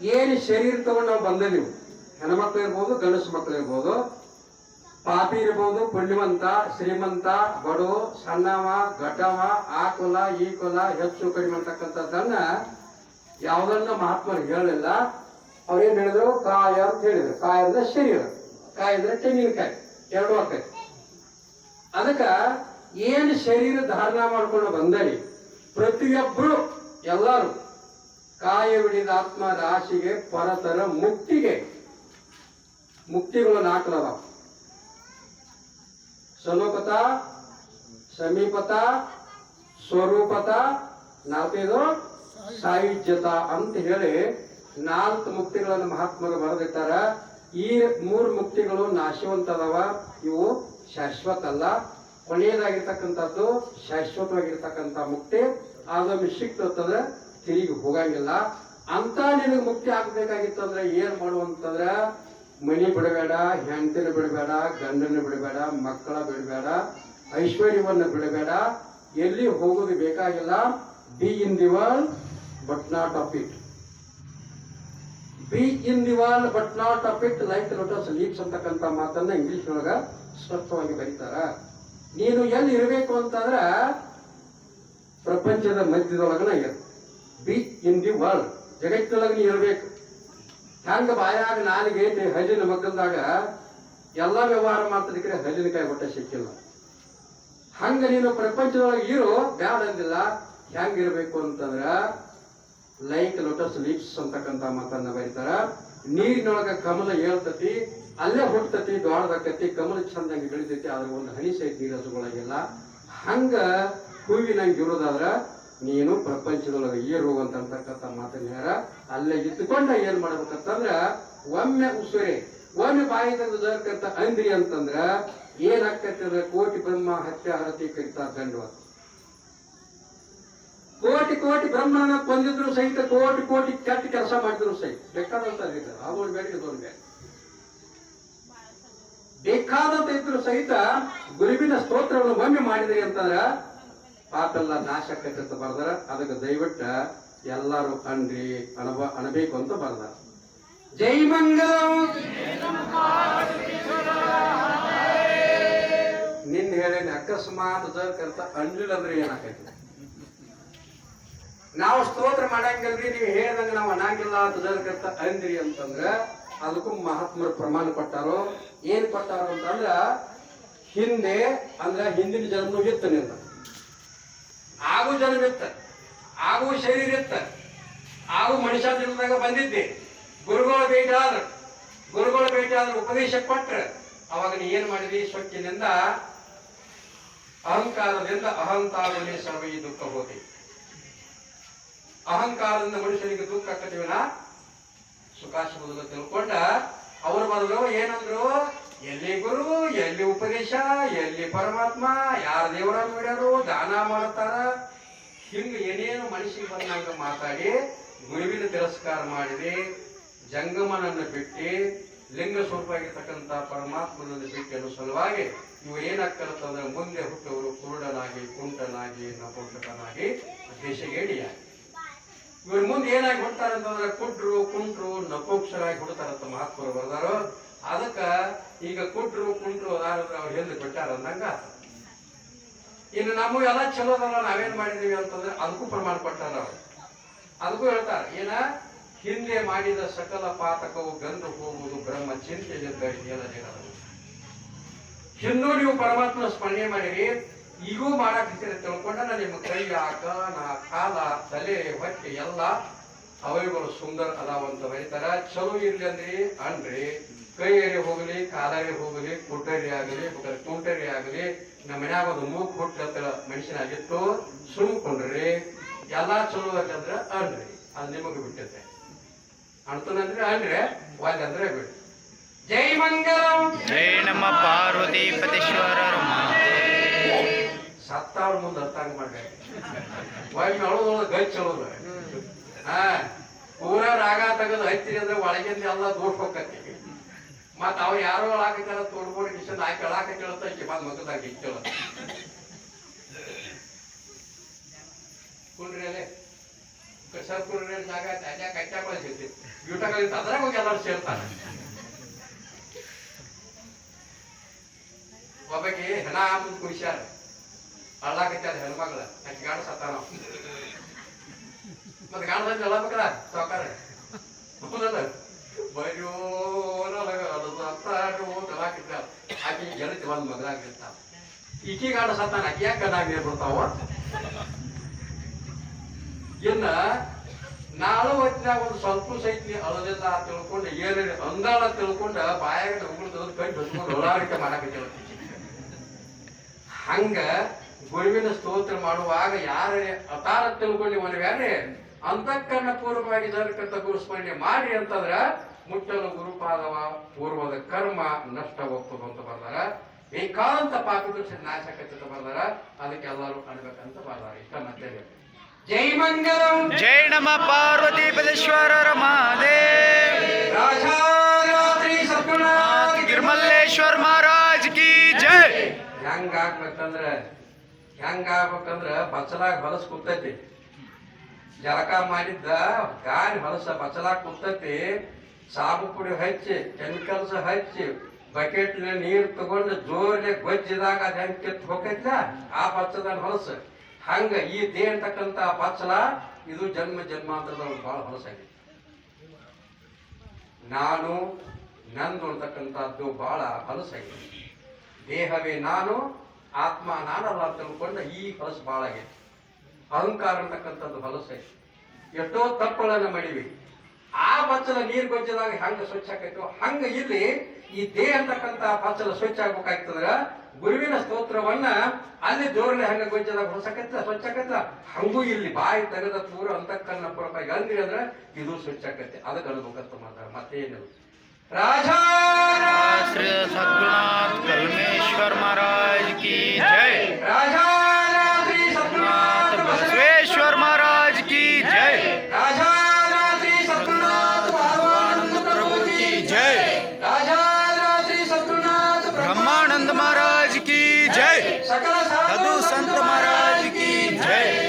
ಏನು ಶರೀರ ತಗೊಂಡು ನಾವು ಬಂದ ನೀವು? ಹೆಣ್ಮಕ್ಳು ಇರ್ಬೋದು, ಗಂಡಸು ಮಕ್ಳು ಇರ್ಬೋದು. ಪಾಪಿ ಇರ್ಬೋದು, ಪುಣ್ಯವಂತ, ಶ್ರೀಮಂತ, ಬಡು, ಸಣ್ಣವ, ಘಟವ, ಆ ಕುಲ, ಈ ಕುಲ, ಹೆಚ್ಚು ಕಡಿಮೆ ಅಂತಕ್ಕಂಥದ್ದನ್ನ ಯಾವುದನ್ನ ಮಹಾತ್ಮರು ಹೇಳಲಿಲ್ಲ. ಅವ್ರೇನ್ ಹೇಳಿದ್ರು? ಕಾಯ ಅಂತ ಹೇಳಿದ್ರು. ಕಾಯ ಅಂದ್ರೆ ಶರೀರ. ಕಾಯ ಅಂದ್ರೆ ತೆಂಗಿನಕಾಯಿ. ಎರಡು ಆಕೈತಿ ಅದಕ್ಕ ಏನು ಶರೀರ ಧಾರಣ ಮಾಡ್ಕೊಂಡು ಬಂದರಿ? ಪ್ರತಿಯೊಬ್ಬರು ಎಲ್ಲರೂ. ಕಾಯವಿಡಿದ ಆತ್ಮ ರಾಶಿಗೆ ಪರತರ ಮುಕ್ತಿಗೆ. ಮುಕ್ತಿಗಳು ನಾಲ್ಕಲವ ಸ್ವರೂಪತ ಸಮೀಪತ, ಸ್ವರೂಪತ, ನಾಲ್ಕೈದು ಸಾಯುಜ್ಯತ ಅಂತ ಹೇಳಿ ನಾಲ್ಕು ಮುಕ್ತಿಗಳನ್ನು ಮಹಾತ್ಮರು ಬರೆದಿಟ್ಟಾರ. ಈ ಮೂರು ಮುಕ್ತಿಗಳು ನಾಶವಂತದವ. ಇವು ಶಾಶ್ವತ ಅಲ್ಲ ಕೊನೆಯದಾಗಿರ್ತಕ್ಕಂಥದ್ದು ಶಾಶ್ವತವಾಗಿರ್ತಕ್ಕಂಥ ಮುಕ್ತಿ. ಆದೊಮ್ಮೆ ಸಿಕ್ತಂದ್ರೆ ತಿರುಗಿ ಹೋಗಂಗಿಲ್ಲ. ಅಂತ ನಿನಗೆ ಮುಕ್ತಿ ಆಗ್ಬೇಕಾಗಿತ್ತಂದ್ರೆ ಏನ್ ಮಾಡುವಂತಂದ್ರ ಮನಿ ಬಿಡಬೇಡ, ಹೆಂಡತಿನ ಬಿಡಬೇಡ, ಗಂಡನ ಬಿಡಬೇಡ, ಮಕ್ಕಳ ಬಿಡಬೇಡ, ಐಶ್ವರ್ಯವನ್ನ ಬಿಡಬೇಡ. ಎಲ್ಲಿ ಹೋಗೋದು ಬೇಕಾಗಿಲ್ಲ. Be in the world but not of it be in the world but not of it like lotus leaves ಅಂತಕ್ಕಂಥ ಮಾತನ್ನ ಇಂಗ್ಲಿಷ್ ಒಳಗ ಸ್ಪಷ್ಟವಾಗಿ ಬರೀತಾರ. ನೀನು ಎಲ್ಲಿ ಇರಬೇಕು ಅಂತಂದ್ರೆ, ಪ್ರಪಂಚದ ಮಧ್ಯದೊಳಗನ ಇರು. ಬಿ ಇನ್ ದಿ ವರ್ಲ್ಡ್ ಜಗತ್ತಿನೊಳಗೆ ನೀ ಇರಬೇಕು. ಹೆಂಗ ಬಾಯಾಗ ನಾಲಿಗೆ ಐತಿ? ಹಲ್ಲಿನ ಮಕ್ಕಳದಾಗ ಎಲ್ಲ ವ್ಯವಹಾರ ಮಾಡ್ತಿದ್ರೆ ಹಲ್ಲಿನ ಕೈ ಹೊಟ್ಟೆ ಸಿಕ್ಕಿಲ್ಲ ಹಂಗ ನೀನು ಪ್ರಪಂಚದೊಳಗೆ ಇರು, ಬ್ಯಾಡ ಅಂದಿಲ್ಲ ಇರಬೇಕು ಅಂತಂದ್ರ ಲೈಕ್ ಲೋಟಸ್ ಲೀಪ್ಸ್ ಅಂತಕ್ಕಂತ ಮಾತನ್ನ ಬರೀತಾರ. ನೀರಿನೊಳಗ ಕಮಲ ಏಳ್ತತಿ, ಅಲ್ಲೇ ಹುಟ್ಟತತಿ ದೊಡ್ಡದಾಕತಿ ಕಮಲ ಚಂದಂಗೆ ಬೆಳಿತೈತಿ, ಆದ್ರೆ ಒಂದು ಹನಿ ಸಹಿತ ನೀರಸುಗಳಾಗಿಲ್ಲ ಹಂಗ ಹೂವಿನಂಗೆ ಇರೋದಾದ್ರ ನೀನು ಪ್ರಪಂಚದೊಳಗೆ ಏರು ಅಂತಕ್ಕಂಥ ಮಾತನ್ನ ಹೇಳ. ಅಲ್ಲೇ ಇದ್ದುಕೊಂಡ ಏನ್ ಮಾಡ್ಬೇಕಂತಂದ್ರ, ಒಮ್ಮೆ ಉಸುರೆ, ಒಮ್ಮೆ ಬಾಯಿ ಜರ್ಕಂತ ಅಂದ್ರಿ ಅಂತಂದ್ರ, ಏನಾಗ್ತೈತೆ ಅಂದ್ರೆ ಕೋಟಿ ಬ್ರಹ್ಮ ಹತ್ಯ ಹರತಿ ಕರಿತಾ ದಂಡವ ಕೋಟಿ ಕೋಟಿ ಬ್ರಹ್ಮನ ಕೊಂದಿದ್ರು ಸಹಿತ, ಕೋಟಿ ಕೋಟಿ ಕೆಟ್ಟ ಕೆಲಸ ಮಾಡಿದ್ರು ಸಹಿತ. ಬೇಕಾದಂತ ಅದೊಂದು ಬೇಡ ಇದೊಂದು ಬೇಕಾದಂತ ಇದ್ರು ಸಹಿತ ಗುರುವಿನ ಸ್ತೋತ್ರವನ್ನು ಒಮ್ಮೆ ಮಾಡಿದ್ರಿ ಅಂತಂದ್ರ ಪಾಪೆಲ್ಲ ನಾಶ ಆಕೈತೆ ಅಂತ ಬರ್ದಾರ. ಅದಕ್ಕೆ ದಯವಿಟ್ಟ ಎಲ್ಲರೂ ಅನ್ರಿ ಅಣಬ ಅಣಬೇಕು ಅಂತ ಬರ್ದಾರ. ಜೈ ಮಂಗಲ ನಿನ್ ಹೇಳೇನಿ ಅಕಸ್ಮಾತ್ ಕರ್ತ ಅನ್ಲಿಲ್ಲ ಅಂದ್ರೆ ಏನಾಕೈತಿ ನಾವು ಸ್ತೋತ್ರ ಮಾಡಂಗಿಲ್ರಿ, ನೀವು ಹೇಳ್ದಂಗ ನಾವು ಅನ್ನಂಗಿಲ್ಲ ಅಂತ ಜರ್ಕರ್ತ ಅಂದ್ರಿ ಅಂತಂದ್ರ ಅದಕ್ಕೂ ಮಹಾತ್ಮರು ಪ್ರಮಾಣ ಪಟ್ಟಾರೋ ಏನ್ ಪಟ್ಟಾರೋ ಅಂತಂದ್ರ, ಹಿಂದೆ ಅಂದ್ರ ಹಿಂದಿನ ಜನ್ಮ ಇತ್ತು ನಿಂದ. ಆಗು ಜನವಿತ್ತ ಆಗೂ ಶರೀರ ಇತ್ತ. ಆಗು ಮನುಷ್ಯ ಜನ್ಮದಾಗ ಬಂದಿದ್ದೆ. ಗುರುಗಳ ಭೇಟಿ ಆದ್ರ. ಗುರುಗಳ ಭೇಟಿ ಆದ್ರೆ ಉಪದೇಶ ಕೊಟ್ರ. ಅವಾಗ ನೀ ಏನ್ ಮಾಡಿದಿ? ಸೊಕ್ಕಿನಿಂದ ಅಹಂಕಾರದಿಂದ ಅಹಂತಾರದಲ್ಲಿ ಸರ್ವ ದುಃಖ ಹೋಗಿ ಅಹಂಕಾರದಿಂದ ಮನುಷ್ಯನಿಗೆ ದುಃಖ ಕಟ್ಟಿವಿನ ಸುಖ ಸಿಗುವುದಿಲ್ಲ ತಿಳ್ಕೊಂಡ, ಅವರು ಬದಲು ಏನಂದ್ರು? ಎಲ್ಲಿ ಗುರು, ಎಲ್ಲಿ ಉಪದೇಶ, ಎಲ್ಲಿ ಪರಮಾತ್ಮ, ಯಾರ ದೇವರ ನೋಡ್ಯಾರು ದಾನ ಮಾಡ್ತಾರ? ಹಿಂಗ ಏನೇನು ಮನುಷ್ಯ ಬಂದಂಗ ಮಾತಾಡಿ, ಗುರುವಿನ ತಿರಸ್ಕಾರ ಮಾಡಿದೆ, ಜಂಗಮನನ್ನು ಬಿಟ್ಟು, ಲಿಂಗ ಸ್ವರೂಪವಾಗಿರ್ತಕ್ಕಂಥ ಪರಮಾತ್ಮನನ್ನು ಬಿಟ್ಟು ಅನ್ನೋ ಸಲುವಾಗಿ ಇವು ಏನಾಗ್ತಾರಂತಂದ್ರೆ ಮುಂದೆ ಹುಟ್ಟವರು ಕುರುಡನಾಗಿ, ಕುಂಟನಾಗಿ ನಪುಂಟಕನಾಗಿ ದೇಶಗೇಡಿಯಾಗಿ. ಇವ್ರ ಮುಂದೆ ಏನಾಗಿ ಹುಡ್ತಾರಂತಂದ್ರೆ ಕುಟ್ರು ಕುಂಟ್ರು ನಪೋಕ್ಷರಾಗಿ ಹುಡ್ತಾರಂತ ಮಹಾತ್ಮರು ಬರ್ದಾರು ಅದಕ್ಕ ಈಗ ಕುಟ್ರು, ಕುಂಟ್ರು ಅವ್ರು ಹಿಂದೆ ಕೊಟ್ಟಾರ ಅಂದಂಗ ಇನ್ನು ನಮಗೂ ಎಲ್ಲ ಚಲೋ ಅದಲ್ಲ ನಾವೇನ್ ಮಾಡಿದೀವಿ ಅಂತಂದ್ರೆ ಅದಕ್ಕೂ ಪ್ರಮಾಣ ಕೊಟ್ಟಾರ ಅವ್ರು. ಅದಕ್ಕೂ ಹೇಳ್ತಾರ, ಏನ? ಹಿಂದೆ ಮಾಡಿದ ಸಕಲ ಪಾತಕವು ಗಂಧ ಹೋಗುವುದು ಬ್ರಹ್ಮ ಚಿಂತೆಯಿಂದ ಇನ್ನೂ ನೀವು ಪರಮಾತ್ಮನ ಸ್ಮರಣೆ ಮಾಡಿರಿ, ಈಗೂ ಮಾಡಕ್ ಹಚ್ಚಿರ ತಿಳ್ಕೊಂಡ ನಾ ನಿಮ್ಮ ಕೈ ನಾ, ಕಾಲ, ತಲೆ, ಹೊಟ್ಟೆ, ಎಲ್ಲ ಅವಯುಗಳು ಸುಂದರ ಅದಾವಂತ ಬರೀತಾರ ಚಲೋ ಇರ್ಲಿ ಅಂದ್ರಿ, ಅನ್ರಿ. ಕೈಯಲ್ಲಿ ಹೋಗಲಿ ಕಾಲಲ್ಲಿ ಹೋಗಲಿ ಕುಟ್ಟರಿ ಆಗಲಿ ತುಂಟರಿ ಆಗಲಿ ನಮ್ಮ ಮನ್ಯಾಗ ಒಂದು ಮೂಗ್ ಹುಟ್ಟ ಮನುಷ್ಯನಾಗಿತ್ತು. ಸುಮ್ಕೊಂಡ್ರಿ ಎಲ್ಲಾ ಚಲೋ ಅಂತಂದ್ರೆ ಅನ್ರಿ. ಅದು ನಿಮಗೆ ಬಿಟ್ಟತೆ ಅಣ್ತನಂದ್ರೆ ಅಂದ್ರೆ ಬಿಡಿ ಜೈ ಮಂಗಲಂ! ಜೈ ನಮ್ಮ ಪಾರ್ವತಿ ಪತೇಶ್ವರ ಸತ್ತಾಳ ಮುಂದೆ ಅರ್ಥ ಮಾಡ್ರಿ ಒಮ್ಮೆ ಅಳೋದೊಳಗೆ ಗೈ ಅಳೋದು ಹಾ ಪೂರ ರಾಗ ತೆಗೆದು ಹತ್ತಿರಿ ಅಂದ್ರೆ ಒಳಗಿಂದ ಎಲ್ಲ ದೋಷ ಹೋಗತ್ತೆ. ಮತ್ತ ಅವ್ರು ಯಾರೋ ಹಾಕಿದಾರ ತೋಡ್ಕೊಂಡು ಕಿಶನ್ ಆ ಅಳಾಕ ಕೇಳುತ್ತ, ಈಕೆ ಬಂದ್ ಮಗದಾಗ ಇಕ್ಕೇಳ ಕುಂಡ್ರಿ ಅಲ್ಲೇ ಸರ್ ಕುಂಡ್ರಿ ಜಾಗ ಅಜ್ಜ ಕಚ್ಚಾ ಬಳಸಿರ್ತಿ ತಗೊಂಡಿದ್ದ ಅದ್ರಾಗ ಹೋಗಿ ಎಲ್ಲರೂ ಸೇರ್ತಾರೆ. ಒಬ್ಬಕಿ ಹೆಣ ಮುಂದ್ ಕುಡಿಸ್ಯಾರ ಅಳ್ಳಾಕತ್ಯಾರ ಹೆಣ್ಮಕ್ಳ ಆಕಿ ಗಾಡ ಸತ್ತಾನ ಮತ್ತೆ ಗಾಣದಲ್ಲಿ ಹೇಳಬೇಕಲ್ಲ ಸಾವುಕಾರ. ಹೌದಲ್ಲ? ಬೈಯೋ ಸತ್ತಾರು ತಲಾಕಿದ್ದ ಆಕಿ ಗೆಳತಿ ಒಂದು ಮಗನಾಗಿರ್ತಾವ ಈಕಿ ಗಾಡ ಸತ್ತಾನ, ಆಕೆ ಯಾಕೆ ಗದಾಗ ನೀರು ಬರ್ತಾವ ಇನ್ನ ನಾಳೆ ಹೊತ್ತಿನಾಗ ಒಂದು ಸ್ವಲ್ಪ ಸಹಿತ ಅಳದಿಲ್ಲ ತಿಳ್ಕೊಂಡು, ಏನೇನು ಅಂದಾಳ ತಿಳ್ಕೊಂಡ ಬಾಯಾಗ ಉಗುಳು ತೆಗೆದು ಕೈ ಬಸ್ಕೊಂಡು ಓಡಾಡಿಕೆ ಮಾಡಾಕತ್ತೇಳ ಹಂಗ ಗುರುವಿನ ಸ್ತೋತ್ರ ಮಾಡುವಾಗ ಯಾರ ಅತಾರ ತಿಳ್ಕೊಂಡು ಮನವ್ಯಾರೆ ಅಂತಃಕರಣ ಪೂರ್ವವಾಗಿ ಜನಕ್ಕಂತ ಗುರುಸ್ಮರಣೆ ಮಾಡಿ ಅಂತಂದ್ರ ಮುಟ್ಟಲು ಗುರುಪಾದವ ಪೂರ್ವದ ಕರ್ಮ ನಷ್ಟ ಹೋಗ್ತದೆ ಅಂತ ಬರ್ದಾರ. ಏಕಾಂತ ಪಾಪದೃಕ್ಷ ನಾಶ ಅಂತ ಬರ್ದಾರ. ಅದಕ್ಕೆ ಎಲ್ಲರೂ ಅನ್ಬೇಕಂತ ಬರ್ದಾರ. ಇಷ್ಟ ಮತ್ತೆ ಜೈ ಮಂಗಲಂ. ಜೈ ನಮ ಪಾರ್ವತಿ ಪದೇಶ್ವರರ ಮಹಾದೇವ್. ರಾಜಾರಾತ್ರಿ ಗಿರ್ಮಲ್ಲೇಶ್ವರ ಮಹಾರಾಜ್ ಕಿ ಜೈ. ಹೆಂಗ ಆಗ್ಬೇಕಂದ್ರ ಹೆಂಗ ಆಗ್ಬೇಕಂದ್ರ ಬಚ್ಚಲಾಗ ಹೊಲಸ್ ಕೂತೈತಿ ಜಳಕ ಮಾಡಿದ್ದ ಗಾಳಿ ಹೊಲಸ ಬಚ್ಚಲಾಗ ಕೂತೈತಿ ಸಾಬು ಪುಡಿ ಹಚ್ಚಿ, ಕೆಮಿಕಲ್ಸ್ ಹಚ್ಚಿ ಬಕೆಟ್ ನೀರು ತಗೊಂಡು ಜೋರ್ಲೆ ಗೊಜ್ಜಿದಾಗ ಅದು ಹೆಂಗೆ ಕಿತ್ತು ಹೋಗೈತ್ಲ? ಆ ಬಚ್ಚದ ಹೊಲಸು. ಹಂಗ ಈ ದೇ ಅಂತಕ್ಕಂತ ಬಚ್ಚಲ, ಇದು ಜನ್ಮ ಜನ್ಮಾಂತರದ ಬಹಳ ಹೊಲಸಾಗಿದೆ ನಾನು, ನಂದು ಅಂತಕ್ಕಂಥದ್ದು ಬಹಳ ಹೊಲಸಾಗಿದೆ ದೇಹವೇ ನಾನು, ಆತ್ಮ ನಾನಲ್ಲ ತಿಳ್ಕೊಂಡ ಈ ಹೊಲಸು ಬಹಳ ಆಗೈತಿ. ಅಹಂಕಾರ ಅಂತಕ್ಕಂಥದ್ದು ಹೊಲಸೈತಿ ಎಷ್ಟೋ ತಪ್ಪುಗಳನ್ನ ಮಾಡಿವಿ. ಆ ಪಚ್ಚಲ ನೀರು ಬಚ್ಚದಾಗ ಹಂಗ ಸ್ವಚ್ಛ ಆಗ್ತೈತೆ ಹಂಗ ಇಲ್ಲಿ ಈ ದೇಹ ಅಂತಕ್ಕಂತ ಪಚ್ಚಲ ಸ್ವಚ್ಛ ಆಗ್ಬೇಕಾಗ್ತದ್ರ ಗುರುವಿನ ಸ್ತೋತ್ರವನ್ನ ಅಲ್ಲಿ ಜೋರಲೆ ಹಂಗ ಗೊಜ್ಜದಾಗ ಹೊಸಕತ್ತ ಸ್ವಚ್ಛ ಆಕತ್ತ ಹಂಗೂ ಇಲ್ಲಿ ಬಾಯಿ ತೆಗೆದ ಪೂರ ಅಂತಕ್ಕನ್ನ ಪೂರಕ ಎಲ್ಲಿ ಅಂದ್ರೆ ಇದು ಸ್ವಚ್ಛ ಆಕತ್ತೆ. ಅದಕ್ಕೆ ಅನ್ಬೇಕಂತ ಮಾತಾಡ ಮತ್ತೇನಿಲ್ಲ ರಾಜಾ ಶ್ರೀ ಸದ್ಗುಣ ಮಹಾರಾಜ್ ಕಿ ಜೈ ರಾಜಾ